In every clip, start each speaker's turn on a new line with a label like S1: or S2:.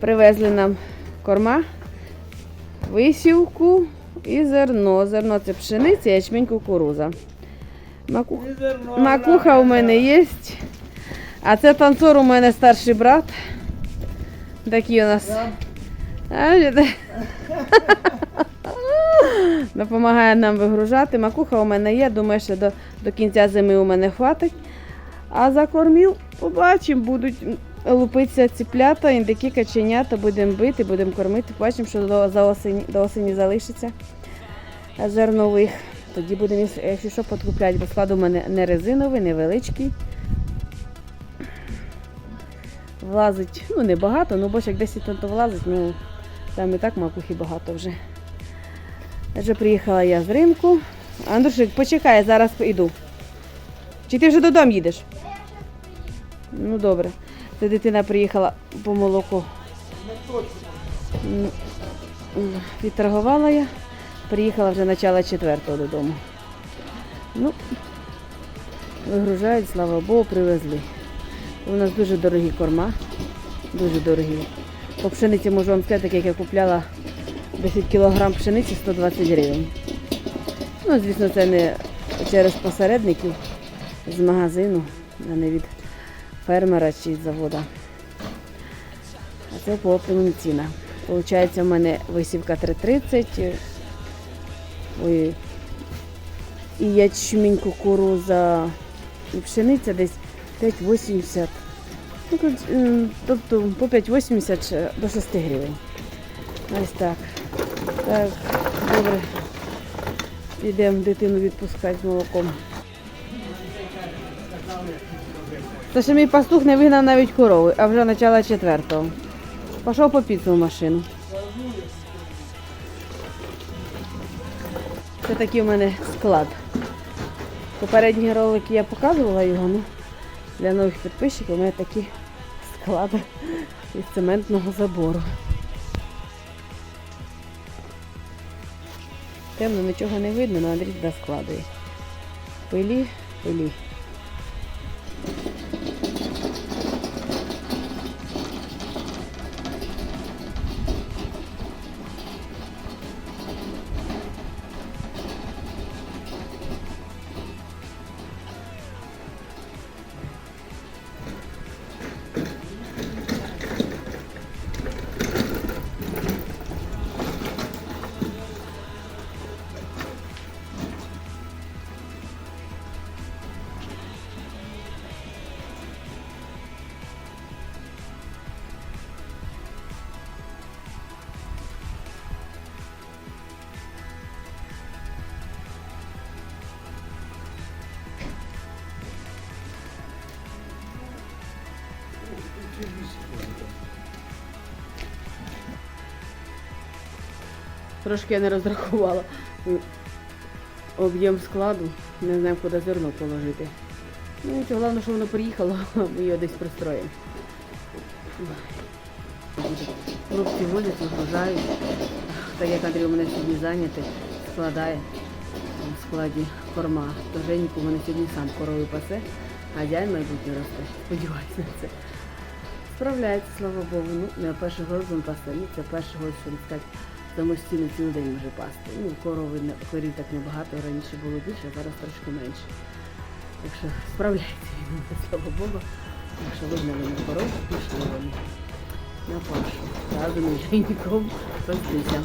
S1: Привезли нам корма, висівку і зерно. Зерно це пшениця, ячмінь, кукуруза. Маку... Макуха у мене є. А це танцор у мене старший брат. Такий у нас. Допомагає нам вигружати. Макуха у мене є. Думаю, що до, до кінця зими у мене хватить. А за кормів побачимо, будуть лупитися ціплята, індики, каченята, будемо бити, будемо кормити. Побачимо, що до, за осені, до осені залишиться зернових. Тоді будемо, якщо що, подкупляти, бо склад у мене не резиновий, невеличкий. Влазить, ну не багато, ну бо як 10 тонн то влазить, ну там і так макухи багато вже. Вже приїхала я з ринку. Андрушик, почекай, зараз йду. Чи ти вже додому їдеш? Ну добре. Це дитина приїхала по молоку. М, м, Відторгувала я. Приїхала вже начало четвертого додому. Ну, вигружають, слава Богу, привезли. У нас дуже дорогі корма. Дуже дорогі. По пшениці можу вам сказати, як я купляла 10 кг пшениці 120 гривень. Ну, звісно, це не через посередників з магазину, а не від фермера чи завода. А це по оптовим ціна. Получається, в мене висівка 3,30. Ой, і ячмінь, кукуруза, і пшениця десь 5,80. Ну, тобто по 5,80 до 6 гривень. Ось так. Так, добре. Йдемо дитину відпускати з молоком. Та ще мій пастух не вигнав навіть корови, а вже почало четвертого. Пішов по піцу в машину. Це такий у мене склад. Попередні ролики я показувала його, ну для нових підписчиків у мене такий склад із цементного забору. Темно нічого не видно, але Андрій складує. Пилі, пилі. Трошки я не розрахувала об'єм складу, не знаю, куди зерно положити. Ну, нічого, головне, що воно приїхало, ми його десь пристроїмо. Хлопці возять, вигружають. Так як Андрій у мене сьогодні зайнятий, складає в складі корма. То Женьку у мене сьогодні сам корови пасе, а дядь майбутнє росте. Сподіваюся на це. Справляється, слава Богу. Ну, не перший год він пасте. Ну, це перший год, що він сказати, стіни цілий день може пасти. Ну, корови корів так небагато, раніше було більше, а зараз трошки менше. Так що справляється слава Богу. Так що вигнали на коров, пішли вони на пашу. Разом із Женьком пастися.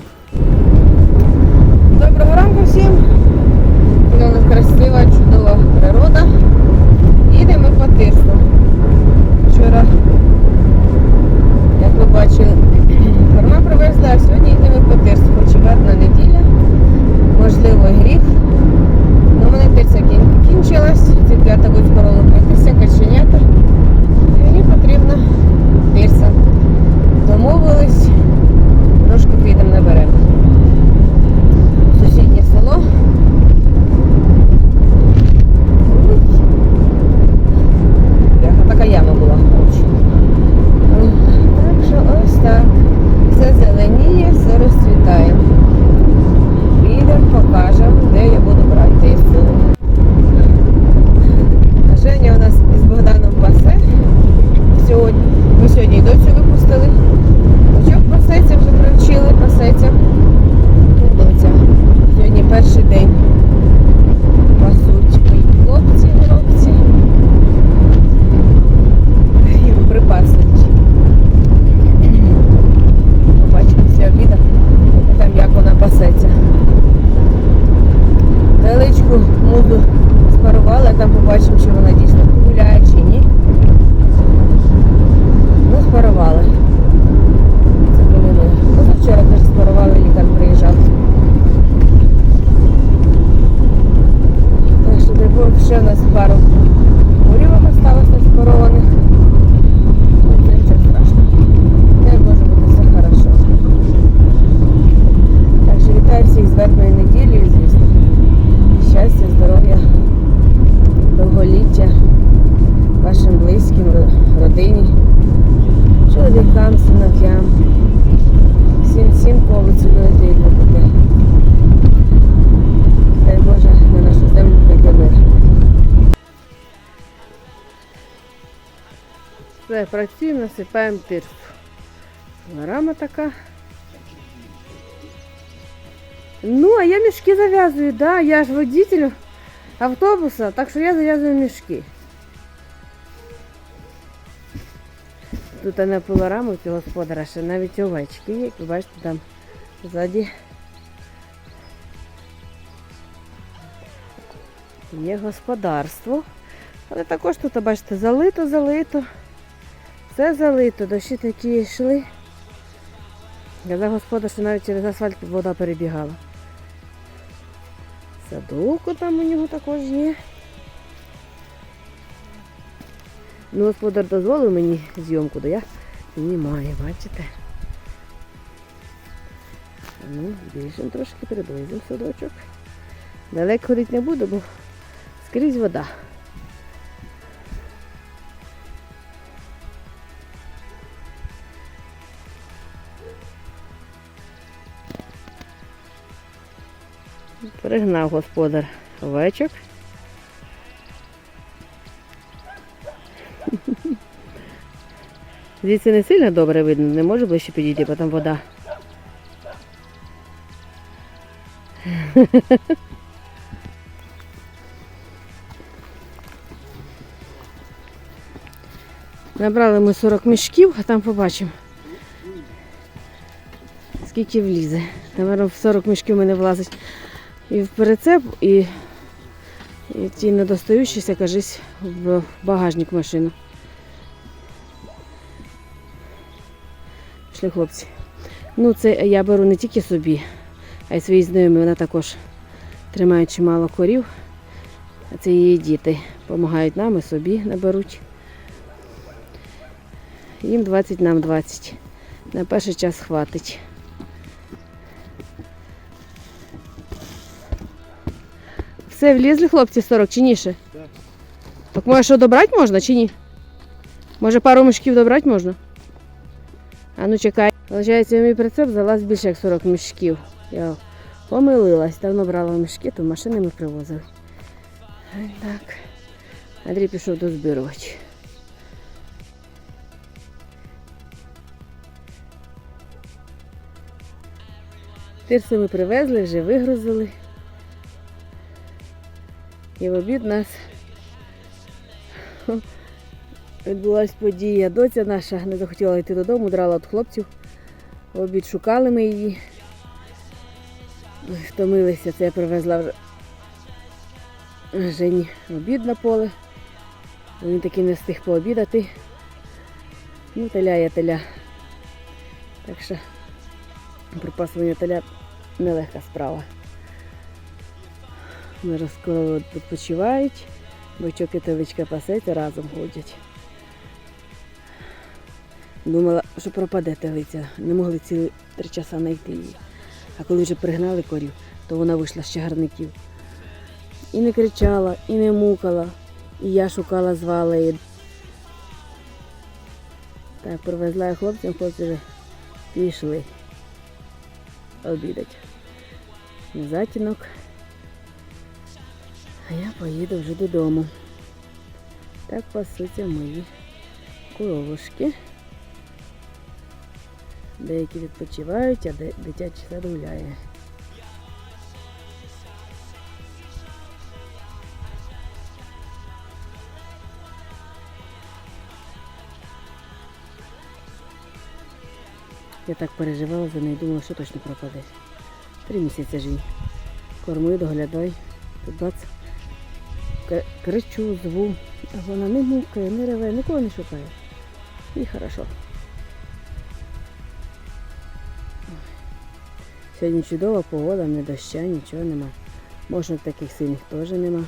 S1: нас пару бурівок осталось неспорованих. Нічого страшного. Не може бути все хорошо. Так що вітаю всіх з неділі, звісно. Щастя, здоров'я, довголіття вашим близьким, родині, чоловікам, синов'ям. Всім всім кого ви. Дай Боже, на нашу землю. Все, працюємо, насипаємо тирсу. Рама така. Ну, а я мішки зав'язую, да, я ж водитель автобуса, так що я зав'язую мішки. Тут на пилораму цього господара ще навіть овечки, є, як ви бачите, там ззаді є господарство. Але також тут, бачите, залито, залито. Все залито, дощі такі йшли. Казав господар, що навіть через асфальт вода перебігала. Садовку там у нього також є. Ну, господар дозволив мені зйомку, то я знімаю, бачите? Ну, більше трошки приблизимо садочок. Далеко ходити не буду, бо скрізь вода. Пригнав господар овечок. Звідси не сильно добре видно, не може ближче підійти, бо там вода. Набрали ми 40 мішків, а там побачимо. Скільки влізе. Наверно, в 40 мішків мене влазить і в прицеп, і, і ті недостаючіся, кажись, в багажник машину. Пішли хлопці. Ну, це я беру не тільки собі, а й своїй знайомі. Вона також тримає чимало корів. А це її діти. Помагають нам і собі наберуть. Їм 20, нам 20. На перший час хватить. Все, влізли хлопці 40 чи ні ще?
S2: Так.
S1: Так може що добрати можна чи ні? Може пару мішків добрати можна? А ну чекай. Получається, в мій прицеп залаз більше як 40 мішків. Я помилилась, давно брала мішки, то машини ми привозили. Так. Андрій пішов дозбирувати. Тирси ми привезли, вже вигрузили. І в обід нас відбулася подія. Доця наша не захотіла йти додому, драла від хлопців. В обід шукали ми її. Втомилися, це я привезла Жені обід на поле. Він таки не встиг пообідати. Ну, теля є теля. Так що припасування теля нелегка справа. Зараз скоро відпочивають, бочок і теличка пасеться, разом ходять. Думала, що пропаде телиця. Не могли цілі три часа знайти її. А коли вже пригнали корів, то вона вийшла з чагарників. І не кричала, і не мукала. І я шукала, звала її. Так, привезла я хлопцям, хлопці вже пішли обідать. На затінок. А я поїду вже додому. Так пасуться мої коровушки. Деякі відпочивають, а дитячий сад гуляє. Я так переживала за неї, думала, що точно пропаде. Три місяці живі. Корми, доглядай. Тут бац. Кричу, зву. А вона не мукає, не реве, нікого не шукає. І хорошо. Сьогодні чудова погода, не доща, нічого нема. Мошок таких синіх теж нема.